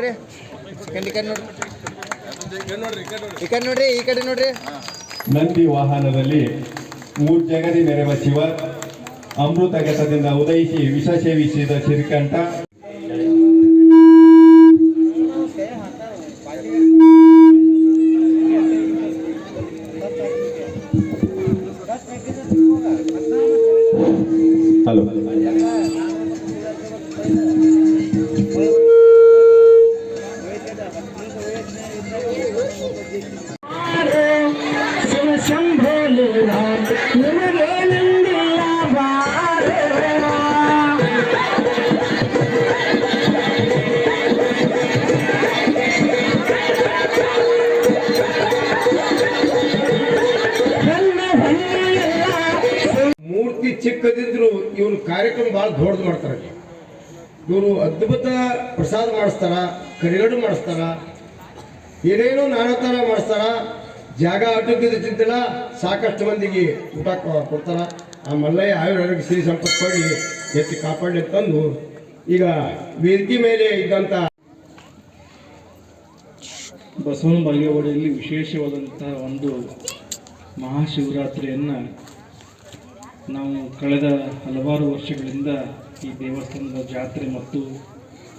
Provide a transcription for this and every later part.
ನೋಡ್ರಿ. ಈ ಕಡೆ ನೋಡ್ರಿ. ಕಡೆ ನೋಡ್ರಿ, ಈ ಕಡೆ ನೋಡ್ರಿ. ನಂದಿ ವಾಹನದಲ್ಲಿ ಮೂರ್ಜಗದಿ ಮೆರೆವ ಶಿವ, ಅಮೃತ ಘಟದಿಂದ ಉದಯಿಸಿ ವಿಷ ಸೇವಿಸಿದ ಶ್ರೀಕಂಠ. ಹಲೋ. ಮೂರ್ತಿ ಚಿಕ್ಕದಿದ್ರು ಇವ್ರ ಕಾರ್ಯಕ್ರಮ ಭಾಳ ದೊಡ್ಡದು ಮಾಡ್ತಾರೆ ಇವರು ಅದ್ಭುತ ಪ್ರಸಾದ ಮಾಡಿಸ್ತಾರ ಕರಿಗಡು ಮಾಡಿಸ್ತಾರ, ಏನೇನೋ ನಾನಾ ಥರ ಮಾಡಿಸ್ತಾರ. ಜಾಗ ಆಟೋಕ್ಕಿದ ಚಿಂತಿಲ್ಲ, ಸಾಕಷ್ಟು ಮಂದಿಗೆ ಊಟ ಕೊಡ್ತಾರ. ಆ ಮಲ್ಲಯ್ಯ ಆಯುರ್ವೇದಕ್ಕೆ ಸಿರಿ ಸಂಪತ್ತು ಕೊಡಿ ಎತ್ತಿ ಕಾಪಾಡಲಿ ತಂದು ಈಗ ವೇದಿಕೆ ಮೇಲೆ ಇದ್ದಂಥ ಬಸವನ ಬಾಗೇವಾಡಿಯಲ್ಲಿ ವಿಶೇಷವಾದಂತಹ ಒಂದು ಮಹಾಶಿವರಾತ್ರಿಯನ್ನು ನಾವು ಕಳೆದ ಹಲವಾರು ವರ್ಷಗಳಿಂದ ಈ ದೇವಸ್ಥಾನದ ಜಾತ್ರೆ ಮತ್ತು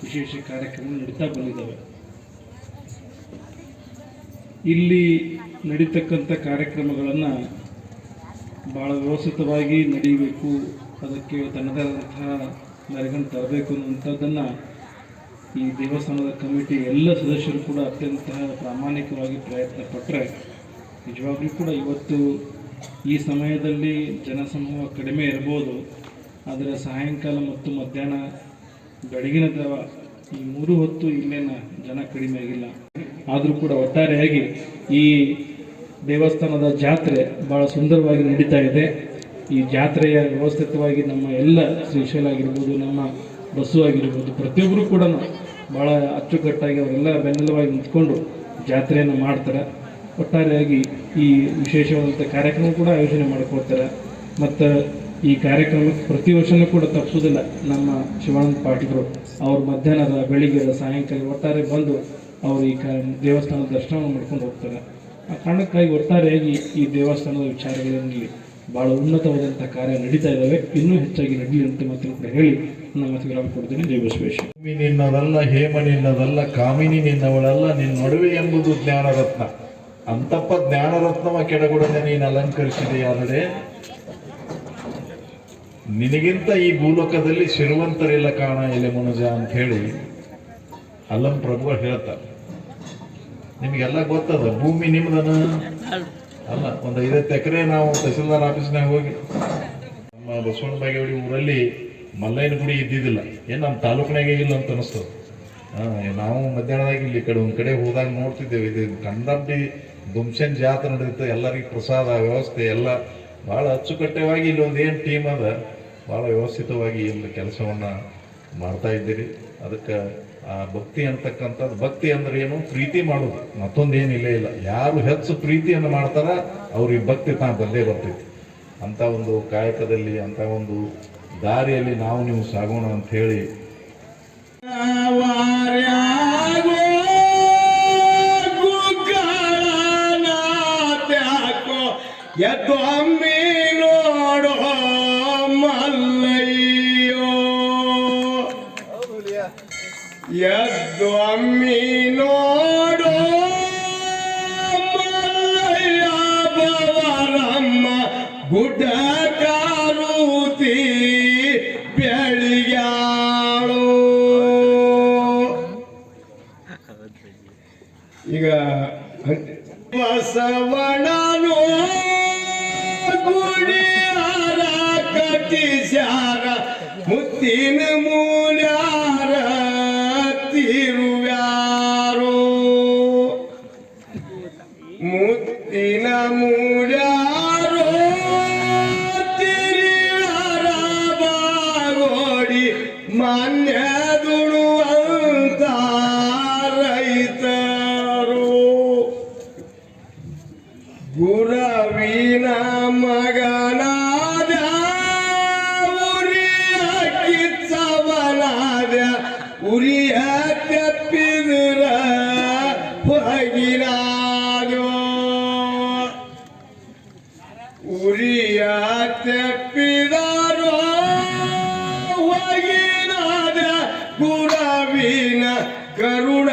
ವಿಶೇಷ ಕಾರ್ಯಕ್ರಮ ನಡೀತಾ ಬಂದಿದ್ದಾವೆ. ಇಲ್ಲಿ ನಡೀತಕ್ಕಂಥ ಕಾರ್ಯಕ್ರಮಗಳನ್ನು ಭಾಳ ವ್ಯವಸ್ಥಿತವಾಗಿ ನಡೀಬೇಕು, ಅದಕ್ಕೆ ತನ್ನದೇ ಆದಂತಹ ಮೆರಗನ್ನು ತರಬೇಕು ಅನ್ನುವಂಥದ್ದನ್ನು ಈ ದೇವಸ್ಥಾನದ ಕಮಿಟಿ ಎಲ್ಲ ಸದಸ್ಯರು ಕೂಡ ಅತ್ಯಂತ ಪ್ರಾಮಾಣಿಕವಾಗಿ ಪ್ರಯತ್ನ ಪಟ್ಟರೆ ನಿಜವಾಗ್ಲೂ ಕೂಡ ಇವತ್ತು ಈ ಸಮಯದಲ್ಲಿ ಜನಸಮೂಹ ಕಡಿಮೆ ಇರ್ಬೋದು ಆದರೆ ಸಾಯಂಕಾಲ ಮತ್ತು ಮಧ್ಯಾಹ್ನ ಬೆಳಗಿನ ಜಾವ ಈ ಮೂರು ಹೊತ್ತು ಇಲ್ಲೇನ ಜನ ಕಡಿಮೆ ಆಗಿಲ್ಲ. ಆದರೂ ಕೂಡ ಒಟ್ಟಾರೆಯಾಗಿ ಈ ದೇವಸ್ಥಾನದ ಜಾತ್ರೆ ಭಾಳ ಸುಂದರವಾಗಿ ನಡೀತಾ ಇದೆ. ಈ ಜಾತ್ರೆಯ ವ್ಯವಸ್ಥಿತವಾಗಿ ನಮ್ಮ ಎಲ್ಲ ಶ್ರೀಶೈಲ ಆಗಿರ್ಬೋದು, ನಮ್ಮ ಬಸ್ಸು ಆಗಿರ್ಬೋದು, ಪ್ರತಿಯೊಬ್ಬರು ಕೂಡ ಭಾಳ ಅಚ್ಚುಕಟ್ಟಾಗಿ ಅವರೆಲ್ಲ ಬೆನ್ನೆಲುವಾಗಿ ನಿಂತ್ಕೊಂಡು ಜಾತ್ರೆಯನ್ನು ಮಾಡ್ತಾರೆ. ಒಟ್ಟಾರೆಯಾಗಿ ಈ ವಿಶೇಷವಾದಂಥ ಕಾರ್ಯಕ್ರಮ ಕೂಡ ಆಯೋಜನೆ ಮಾಡಿಕೊಡ್ತಾರೆ. ಮತ್ತು ಈ ಕಾರ್ಯಕ್ರಮ ಪ್ರತಿ ವರ್ಷವೂ ಕೂಡ ತಪ್ಪಿಸೋದಿಲ್ಲ ನಮ್ಮ ಶಿವಾನಂದ ಪಾಟೀಲರು ಅವ್ರ ಮಧ್ಯಾಹ್ನದ ಬೆಳಿಗ್ಗೆ ಸಾಯಂಕಾಲ ಒಟ್ಟಾರೆ ಬಂದು ಅವರು ಈ ದೇವಸ್ಥಾನದ ದರ್ಶನವನ್ನು ಮಾಡ್ಕೊಂಡು ಹೋಗ್ತಾರೆ. ಆ ಕಾರಣಕ್ಕಾಗಿ ಒಟ್ಟಾರೆಯಾಗಿ ಈ ದೇವಸ್ಥಾನದ ವಿಚಾರಗಳಲ್ಲಿ ಭಾಳ ಉನ್ನತವಾದಂಥ ಕಾರ್ಯ ನಡೀತಾ ಇದ್ದಾವೆ ಇನ್ನೂ ಹೆಚ್ಚಾಗಿ ನಡೀಲಿ ಅಂತ ಮಾತನ್ನು ಕೂಡ ಹೇಳಿ ವಿರಾಮ ಕೊಡ್ತೀನಿ. ಜೈ ಬಸವೇಶ್ವರ. ಭೂಮಿ ನಿನ್ನದಲ್ಲ ಹೇಮ ನಿನ್ನದಲ್ಲ ಕಾಮಿನಿ ನಿನ್ನವಳಲ್ಲ ನಿನ್ನ ನಡುವೆ ಎಂಬುದು ಜ್ಞಾನರತ್ನ. ಅಂತಪ್ಪ ಜ್ಞಾನರತ್ನವ ಕೆಳಗೊಡದೆ ನೀನು ಅಲಂಕರಿಸಿದೆಯಾದರೆ ನಿನಗಿಂತ ಈ ಭೂಲೋಕದಲ್ಲಿ ಶ್ರೀಮಂತರಿಲ್ಲ ಕಾಣ ಎಲೆ ಮನುಜ ಅಂತ ಹೇಳಿ ಅಲ್ಲಂ ಪ್ರಭು ಹೇಳ್ತಾರೆ. ನಿಮಗೆಲ್ಲ ಗೊತ್ತದ? ಭೂಮಿ ನಿಮ್ದನ? ಅಲ್ಲ, ಒಂದು ಐವತ್ತು ಎಕರೆ ನಾವು ತಹಸೀಲ್ದಾರ್ ಆಫೀಸ್ನಾಗ ಹೋಗಿ ನಮ್ಮ ಬಸವಣ್ಣ ಬಾಗೇವಾಡಿ ಊರಲ್ಲಿ ಮಲ್ಲಯ್ಯನ ಗುಡಿ ಇದ್ದಿದ್ದಿಲ್ಲ. ಏನು ನಮ್ಮ ತಾಲೂಕಿನಾಗೆ ಇಲ್ಲ ಅಂತ ಅನಿಸ್ತದೆ? ನಾವು ಮಧ್ಯಾಹ್ನದಾಗ ಇಲ್ಲಿ ಕಡೆ ಒಂದು ಕಡೆ ಹೋದಾಗ ನೋಡ್ತಿದ್ದೇವೆ. ಇದು ಕಂಡಂಬಿ ದುಮ್ಸನ್ ಜಾತ್ರೆ ನಡೆದಿತ್ತು, ಎಲ್ಲರಿಗೂ ಪ್ರಸಾದ, ವ್ಯವಸ್ಥೆ ಎಲ್ಲ ಭಾಳ ಅಚ್ಚುಕಟ್ಟವಾಗಿ ಇಲ್ಲಿ ಒಂದು ಏನು ಟೀಮ್ ಅದ ಭಾಳ ವ್ಯವಸ್ಥಿತವಾಗಿ ಇಲ್ಲಿ ಕೆಲಸವನ್ನು ಮಾಡ್ತಾ ಇದ್ದೀರಿ. ಅದಕ್ಕೆ ಆ ಭಕ್ತಿ ಅಂತಕ್ಕಂಥದ್ದು, ಭಕ್ತಿ ಅಂದ್ರೆ ಏನು? ಪ್ರೀತಿ ಮಾಡೋದು. ಮತ್ತೊಂದು ಏನಿಲ್ಲ ಇಲ್ಲ ಯಾರು ಹೆಚ್ಚು ಪ್ರೀತಿಯನ್ನು ಮಾಡ್ತಾರ, ಅವ್ರಿಗೆ ಭಕ್ತಿ ತಾನು ಬಂದೇ ಬರ್ತೈತಿ. ಅಂತ ಒಂದು ಕಾಯಕದಲ್ಲಿ, ಅಂತ ಒಂದು ದಾರಿಯಲ್ಲಿ ನಾವು ನೀವು ಸಾಗೋಣ ಅಂತ ಹೇಳಿ. ಎದ್ದು ಅಮ್ಮಿ ನೋಡೋ ಬವರಮ್ಮ ಗುಡ್ಡ ಕಾರುತಿ ಬೆಳಿಗ್ಯಾಳು ಈಗ ಬಸವಣ್ಣನು ಗುಡಿಯಾರ ಕಟ್ಟಿಸ್ಯಾರ ಮುತ್ತಿನ ಮೂಲ್ಯಾರ ಗುರವೀನ ಮಗನಾದ ಉರಿಯಾಕಿ ಸವನಾದ ಉರಿಯ ತಪ್ಪಿದ್ರ ಹೊಗಿನಾದು ಉರಿಯ ತಪ್ಪಿದಾರೋ ಹೊಗಿನಾದ ಗುರವೀನ ಕರುಣ